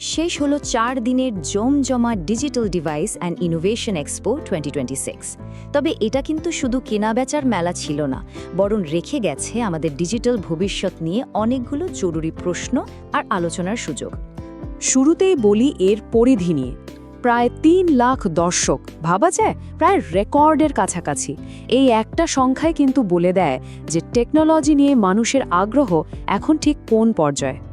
শেষ হল চার দিনের জমজমা digital device and innovation expo twenty তবে এটা কিন্তু শুধু কেনাবেচার মেলা ছিল না, বরং রেখে গেছে আমাদের ডিজিটাল ভবিষ্যৎ নিয়ে অনেকগুলো জরুরি প্রশ্ন আর আলোচনার সুযোগ। শুরুতেই বলি এর পরিধি নিয়ে। প্রায় তিন লাখ দর্শক, ভাবা যায় প্রায় রেকর্ডের কাছাকাছি। এই একটা সংখ্যায় কিন্তু বলে দেয় যে টেকনোলজি নিয়ে মানুষের আগ্রহ এখন ঠিক কোন পর্যায়ে।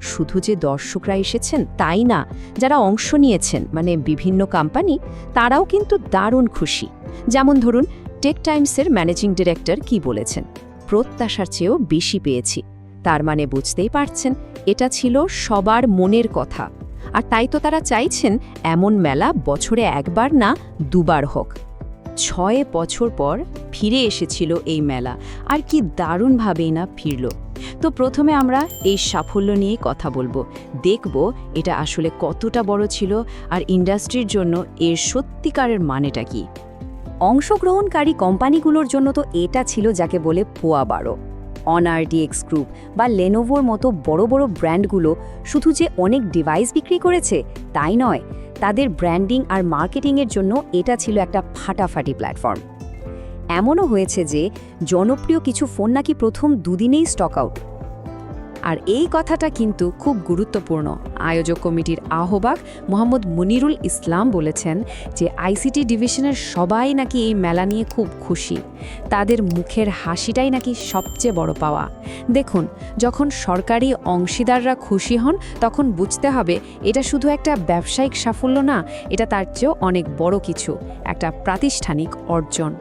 শুধু যে দর্শকরা এসেছেন তাই না, যারা অংশ নিয়েছেন মানে বিভিন্ন কোম্পানি তারাও কিন্তু দারুণ খুশি। যেমন ধরুন টেক টাইমসের ম্যানেজিং ডিরেক্টর কি বলেছেন? প্রত্যাশার চেয়েও বেশি পেয়েছি। তার মানে বুঝতেই পারছেন, এটা ছিল সবার মনের কথা। আর তাই তো তারা চাইছেন এমন মেলা বছরে একবার না দুবার হোক। ছয় বছর পর ফিরে এসেছিল এই মেলা। আর কি দারুণভাবেই না ফিরল। তো প্রথমে আমরা এই সাফল্য নিয়ে কথা বলব। দেখব এটা আসলে কতটা বড় ছিল আর ইন্ডাস্ট্রির জন্য এর সত্যিকারের মানেটা কি। অংশগ্রহণকারী কোম্পানিগুলোর জন্য তো এটা ছিল যাকে বলে পোয়া বারো। অনআরডিএক্স গ্রুপ বা লেনোভোর মতো বড় বড় ব্র্যান্ডগুলো শুধু যে অনেক ডিভাইস বিক্রি করেছে, তাই নয়, তাদের ব্র্যান্ডিং আর মার্কেটিংয়ের জন্য এটা ছিল একটা ফাটাফাটি প্ল্যাটফর্ম। এমনও হয়েছে যে জনপ্রিয় কিছু ফোন নাকি প্রথম দুদিনেই স্টক আউট আর এই কথাটা কিন্তু খুব গুরুত্বপূর্ণ। আয়োজক কমিটির আহ্বাক মোহাম্মদ মুনিরুল ইসলাম বলেছেন যে আইসিটি ডিভিশনের সবাই নাকি এই মেলা নিয়ে খুব খুশি। তাদের মুখের হাসিটাই নাকি সবচেয়ে বড় পাওয়া। দেখুন, যখন সরকারি অংশীদাররা খুশি হন, তখন বুঝতে হবে এটা শুধু একটা ব্যবসায়িক সাফল্য না, এটা তার চেয়েও অনেক বড় কিছু, একটা প্রাতিষ্ঠানিক অর্জন।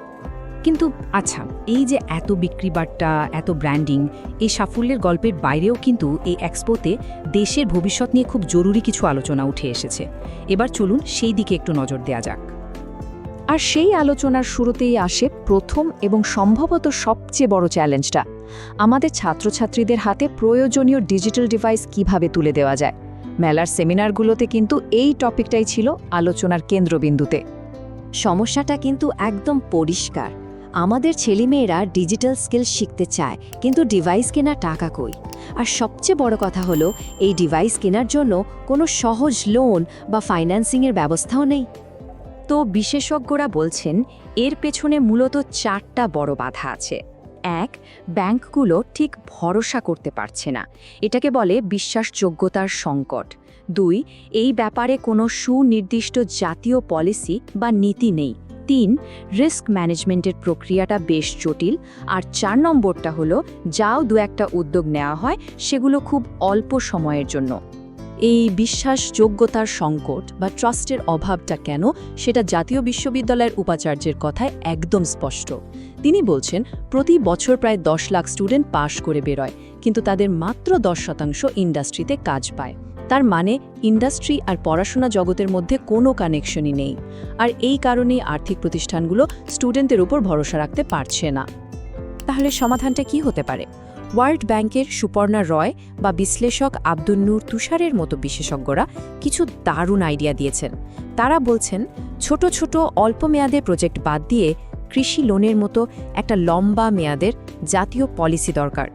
কিন্তু আচ্ছা এই যে এত বিক্রি বার্তা এত ব্র্যান্ডিং এই সাফল্যের গল্পের বাইরেও কিন্তু এই এক্সপোতে দেশের ভবিষ্যৎ নিয়ে খুব জরুরি কিছু আলোচনা উঠে এসেছে। এবার চলুন সেই দিকে একটু নজর দেওয়া যাক। আর সেই আলোচনার শুরুতেই আসে প্রথম এবং সম্ভবত সবচেয়ে বড় চ্যালেঞ্জটা আমাদের ছাত্রছাত্রীদের হাতে প্রয়োজনীয় ডিজিটাল ডিভাইস কীভাবে তুলে দেওয়া যায়? মেলার সেমিনারগুলোতে কিন্তু এই টপিকটাই ছিল আলোচনার কেন্দ্রবিন্দুতে। সমস্যাটা কিন্তু একদম পরিষ্কার। আমাদের ছেলেমেয়েরা ডিজিটাল স্কিল শিখতে চায়, কিন্তু ডিভাইস কেনা টাকা কই? আর সবচেয়ে বড় কথা হলো, এই ডিভাইস কেনার জন্য কোনো সহজ লোন বা ফাইন্যান্সিংয়ের ব্যবস্থাও নেই। তো বিশেষজ্ঞরা বলছেন, এর পেছনে মূলত চারটা বড় বাধা আছে। এক, ব্যাংকগুলো ঠিক ভরসা করতে পারছে না। এটাকে বলে বিশ্বাসযোগ্যতার সংকট। দুই, এই ব্যাপারে কোনো সুনির্দিষ্ট জাতীয় পলিসি বা নীতি নেই। তিন রিস্ক ম্যানেজমেন্টের প্রক্রিয়াটা বেশ জটিল। আর চার নম্বরটা হলো, যাও দু একটা উদ্যোগ নেওয়া হয়, সেগুলো খুব অল্প সময়ের জন্য। এই বিশ্বাসযোগ্যতার সংকট বা ট্রাস্টের অভাবটা কেন, সেটা জাতীয় বিশ্ববিদ্যালয়ের উপাচার্যের কথায় একদম স্পষ্ট। তিনি বলছেন, প্রতি বছর প্রায় দশ লাখ স্টুডেন্ট পাশ করে বেরোয়, কিন্তু তাদের মাত্র দশ শতাংশ ইন্ডাস্ট্রিতে কাজ পায়। তার মানে ইন্ডাস্ট্রি আর পড়াশোনা জগতের মধ্যে কোনো কানেকশনই নেই। আর এই কারণেই আর্থিক প্রতিষ্ঠানগুলো স্টুডেন্টদের উপর ভরসা রাখতে পারছে না। তাহলে সমাধানটা কি হতে পারে? ওয়ার্ল্ড ব্যাংকের সুপর্ণা রয় বা বিশ্লেষক আব্দুল নূর তুষারের মতো বিশেষজ্ঞরা কিছু দারুণ আইডিয়া দিয়েছেন। তারা বলছেন, ছোট ছোট অল্প মেয়াদের প্রজেক্ট বাদ দিয়ে কৃষি লোনের মতো একটা লম্বা মেয়াদের জাতীয় পলিসি দরকার।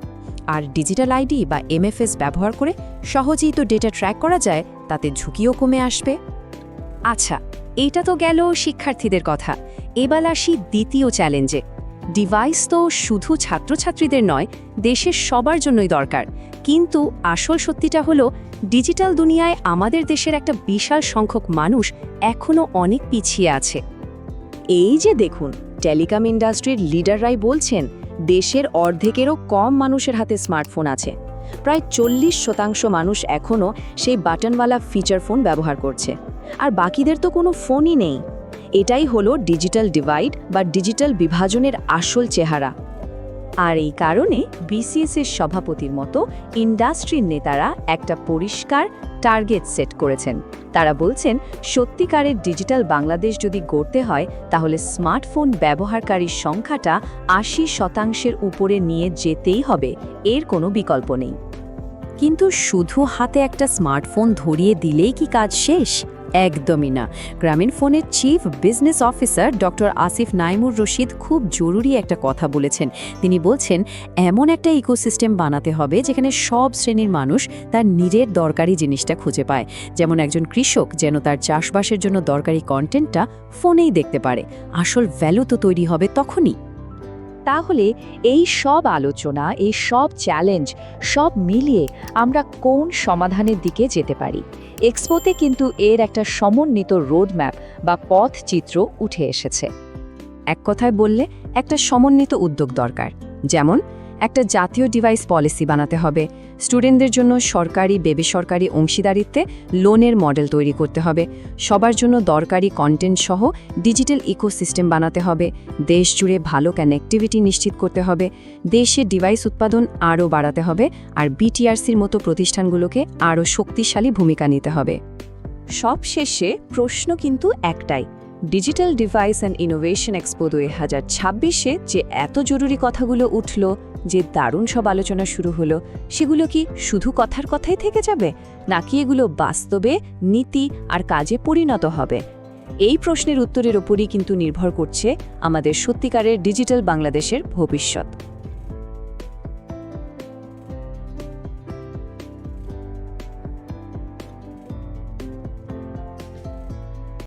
আর ডিজিটাল আইডি বা এমএফএস ব্যবহার করে সহজেই তো ডেটা ট্র্যাক করা যায়, তাতে ঝুঁকিও কমে আসবে। আচ্ছা এটা তো গেল শিক্ষার্থীদের কথা। এবার আসি দ্বিতীয় চ্যালেঞ্জে। ডিভাইস তো শুধু ছাত্রছাত্রীদের নয়, দেশের সবার জন্যই দরকার। কিন্তু আসল সত্যিটা হলো, ডিজিটাল দুনিয়ায় আমাদের দেশের একটা বিশাল সংখ্যক মানুষ এখনও অনেক পিছিয়ে আছে। এই যে দেখুন টেলিকম ইন্ডাস্ট্রির লিডাররাই বলছেন, দেশের অর্ধেকেরও কম মানুষের হাতে স্মার্টফোন আছে। প্রায় চল্লিশ শতাংশ মানুষ এখনও সেই বাটনওয়ালা ফিচার ফোন ব্যবহার করছে। আর বাকিদের তো কোনো ফোনই নেই। এটাই হলো ডিজিটাল ডিভাইড বা ডিজিটাল বিভাজনের আসল চেহারা। আর এই কারণে বিসিএস এর সভাপতির মতো ইন্ডাস্ট্রির নেতারা একটা পরিষ্কার টার্গেট সেট করেছেন। তারা বলছেন, সত্যিকারের ডিজিটাল বাংলাদেশ যদি গড়তে হয়, তাহলে স্মার্টফোন ব্যবহারকারীর সংখ্যাটা আশি শতাংশের উপরে নিয়ে যেতেই হবে, এর কোনো বিকল্প নেই। কিন্তু শুধু হাতে একটা স্মার্টফোন ধরিয়ে দিলেই কি কাজ শেষ? একদমই না। গ্রামীণ ফোনের chief business officer doctor Asif Naimur Rashid খুব জরুরি একটা কথা বলেছেন। তিনি বলছেন, এমন একটা ইকোসিস্টেম বানাতে হবে যেখানে সব শ্রেণির মানুষ তার নিজের দরকারি জিনিসটা খুঁজে পায়। যেমন একজন কৃষক যেন তার চাষবাসের জন্য দরকারি কন্টেন্টটা ফোনেই দেখতে পারে। আসল ভ্যালু তো তৈরি হবে তখনই। তাহলে এই সব আলোচনা, এই সব চ্যালেঞ্জ সব মিলিয়ে আমরা কোন সমাধানের দিকে যেতে পারি? এক্সপোতে কিন্তু এর একটা সমন্বিত রোডম্যাপ বা পথ চিত্র উঠে এসেছে। এক কথায় বললে একটা সমন্বিত উদ্যোগ দরকার। যেমন একটা জাতীয় ডিভাইস পলিসি বানাতে হবে। স্টুডেন্টদের জন্য সরকারি বেসরকারি অংশীদারিত্বে লোনের মডেল তৈরি করতে হবে। সবার জন্য দরকারি কন্টেন্ট সহ ডিজিটাল ইকোসিস্টেম বানাতে হবে। দেশ জুড়ে ভালো কানেক্টিভিটি নিশ্চিত করতে হবে। দেশে ডিভাইস উৎপাদন আরও বাড়াতে হবে আর বিটিআরসির মতো প্রতিষ্ঠানগুলোকে আরও শক্তিশালী ভূমিকা নিতে হবে। সবশেষে প্রশ্ন কিন্তু একটাই। Digital device and innovation expo দুই হাজার ছাব্বিশে যে এত জরুরি কথাগুলো উঠল যে দারুণ সব আলোচনা শুরু হলো, সেগুলো কি শুধু কথার কথাই থেকে যাবে? নাকি এগুলো বাস্তবে, নীতি আর কাজে পরিণত হবে? এই প্রশ্নের উত্তরের ওপরই কিন্তু নির্ভর করছে আমাদের সত্যিকারের ডিজিটাল বাংলাদেশের ভবিষ্যৎ।